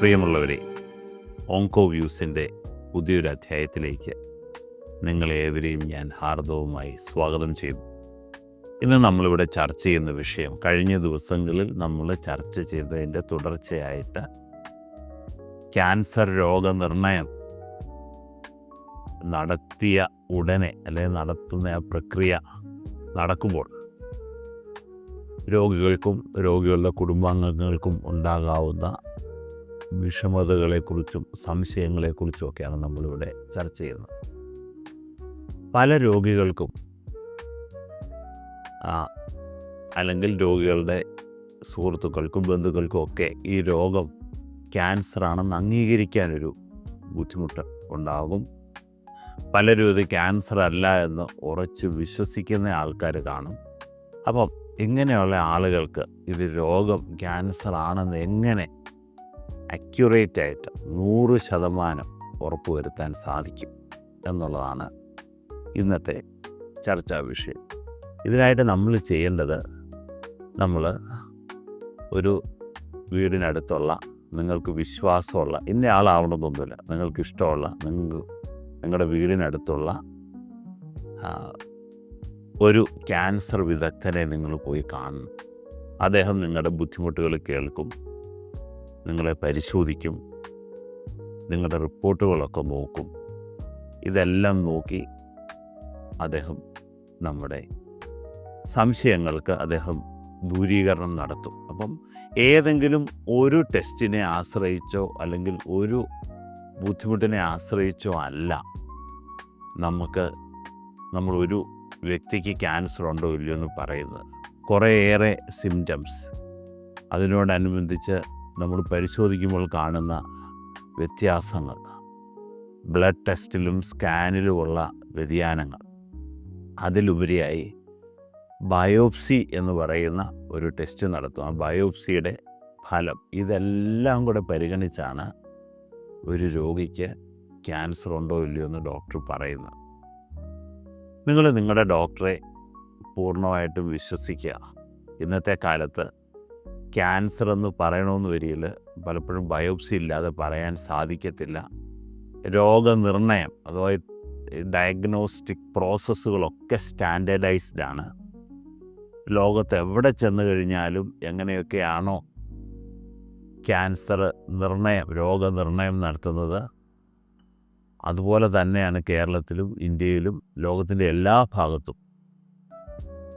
പ്രിയമുള്ളവരെ ഓങ്കോ വ്യൂസിന്റെ പുതിയൊരു അധ്യായത്തിലേക്ക് നിങ്ങളേവരെയും ഞാൻ ഹാർദവുമായി സ്വാഗതം ചെയ്തു ഇന്ന് നമ്മളിവിടെ ചർച്ച ചെയ്യുന്ന വിഷയം കഴിഞ്ഞ ദിവസങ്ങളിൽ നമ്മൾ ചർച്ച ചെയ്തതിന്റെ തുടർച്ചയായിട്ട് ക്യാൻസർ രോഗനിർണയം നടത്തിയ ഉടനെ അല്ലെങ്കിൽ നടത്തുന്ന ആ പ്രക്രിയ നടക്കുമ്പോൾ രോഗികൾക്കും രോഗികളുടെ കുടുംബാംഗങ്ങൾക്കും ഉണ്ടാകാവുന്ന വിഷമതകളെക്കുറിച്ചും സംശയങ്ങളെക്കുറിച്ചും ഒക്കെയാണ് നമ്മളിവിടെ ചർച്ച ചെയ്യുന്നത്. പല രോഗികൾക്കും അല്ലെങ്കിൽ രോഗികളുടെ സുഹൃത്തുക്കൾക്കും ബന്ധുക്കൾക്കും ഒക്കെ ഈ രോഗം ക്യാൻസർ ആണെന്ന് അംഗീകരിക്കാനൊരു ബുദ്ധിമുട്ട് ഉണ്ടാകും. പലരും ഇത് ക്യാൻസർ അല്ല എന്ന് ഉറച്ചു വിശ്വസിക്കുന്ന ആൾക്കാർ കാണും. അപ്പം ഇങ്ങനെയുള്ള ആളുകൾക്ക് ഇത് രോഗം ക്യാൻസർ ആണെന്ന് എങ്ങനെ അക്യുറേറ്റ് ആയിട്ട് നൂറ് ശതമാനം ഉറപ്പുവരുത്താൻ സാധിക്കും എന്നുള്ളതാണ് ഇന്നത്തെ ചർച്ചാ വിഷയം. ഇതിനായിട്ട് നമ്മൾ ചെയ്യേണ്ടത് നമ്മൾ ഒരു വീടിനടുത്തുള്ള നിങ്ങൾക്ക് വിശ്വാസമുള്ള ഇന്ന ആളാവണമെന്നൊന്നുമില്ല നിങ്ങൾക്ക് ഇഷ്ടമുള്ള നിങ്ങൾ നിങ്ങളുടെ വീടിനടുത്തുള്ള ഒരു ക്യാൻസർ വിദഗ്ധനെ നിങ്ങൾ പോയി കാണണം. അദ്ദേഹം നിങ്ങളുടെ ബുദ്ധിമുട്ടുകൾ കേൾക്കും നിങ്ങളെ പരിശോധിക്കും നിങ്ങളുടെ റിപ്പോർട്ടുകളൊക്കെ നോക്കും. ഇതെല്ലാം നോക്കി അദ്ദേഹം നമ്മുടെ സംശയങ്ങൾക്ക് അദ്ദേഹം ദൂരീകരണം നടത്തും. അപ്പം ഏതെങ്കിലും ഒരു ടെസ്റ്റിനെ ആശ്രയിച്ചോ അല്ലെങ്കിൽ ഒരു ബുദ്ധിമുട്ടിനെ ആശ്രയിച്ചോ അല്ല നമുക്ക് നമ്മളൊരു വ്യക്തിക്ക് ക്യാൻസർ ഉണ്ടോ ഇല്ലയോ എന്ന് പറയുന്നത്. കുറേയേറെ സിംറ്റംസ് അതിനോടനുബന്ധിച്ച് നമ്മൾ പരിശോധിക്കുമ്പോൾ കാണുന്ന വ്യത്യാസങ്ങൾ. ബ്ലഡ് ടെസ്റ്റിലും സ്കാനിലുമുള്ള വ്യതിയാനങ്ങൾ. അതിലുപരിയായി ബയോപ്സി എന്ന് പറയുന്ന ഒരു ടെസ്റ്റ് നടത്തും. ആ ബയോപ്സിയുടെ ഫലം. ഇതെല്ലാം കൂടെ പരിഗണിച്ചാണ് ഒരു രോഗിക്ക് ക്യാൻസർ ഉണ്ടോ ഇല്ലയോ എന്ന് ഡോക്ടർ പറയുന്നത്. നിങ്ങൾ നിങ്ങളുടെ ഡോക്ടറെ പൂർണമായിട്ടും വിശ്വസിക്കുക. ഇന്നത്തെ കാലത്ത് ക്യാൻസർ എന്ന് പറയണമെന്ന് വരിയിൽ പലപ്പോഴും ബയോപ്സി ഇല്ലാതെ പറയാൻ സാധിക്കത്തില്ല. രോഗനിർണയം അഥവാ ഡയഗ്നോസ്റ്റിക് പ്രോസസ്സുകളൊക്കെ സ്റ്റാൻഡേർഡൈസ്ഡ് ആണ്. ലോകത്ത് എവിടെ ചെന്ന് കഴിഞ്ഞാലും എങ്ങനെയൊക്കെയാണോ ക്യാൻസർ നിർണയം രോഗനിർണയം നടത്തുന്നത് അതുപോലെ തന്നെയാണ് കേരളത്തിലും ഇന്ത്യയിലും ലോകത്തിന്റെ എല്ലാ ഭാഗത്തും.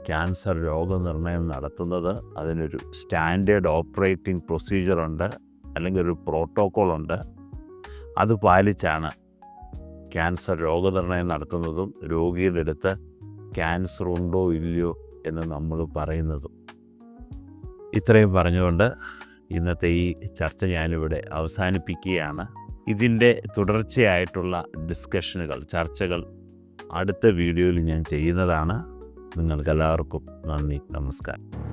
ക്യാൻസർ രോഗനിർണയം നടത്തുന്നത് അതിനൊരു സ്റ്റാൻഡേർഡ് ഓപ്പറേറ്റിംഗ് പ്രൊസീജിയറുണ്ട് അല്ലെങ്കിൽ ഒരു പ്രോട്ടോക്കോൾ ഉണ്ട്. അത് പാലിച്ചാണ് ക്യാൻസർ രോഗനിർണയം നടത്തുന്നതും രോഗിയുടെ അടുത്ത് ക്യാൻസർ ഉണ്ടോ ഇല്ലയോ എന്ന് നമ്മൾ പറയുന്നതും. ഇത്രയും പറഞ്ഞുകൊണ്ട് ഇന്നത്തെ ഈ ചർച്ച ഞാനിവിടെ അവസാനിപ്പിക്കുകയാണ്. ഇതിന്റെ തുടർച്ചയായിട്ടുള്ള ഡിസ്കഷനുകൾ ചർച്ചകൾ അടുത്ത വീഡിയോയിൽ ഞാൻ ചെയ്യുന്നതാണ്. നിങ്ങൾക്കെല്ലാവർക്കും നന്ദി നമസ്കാരം.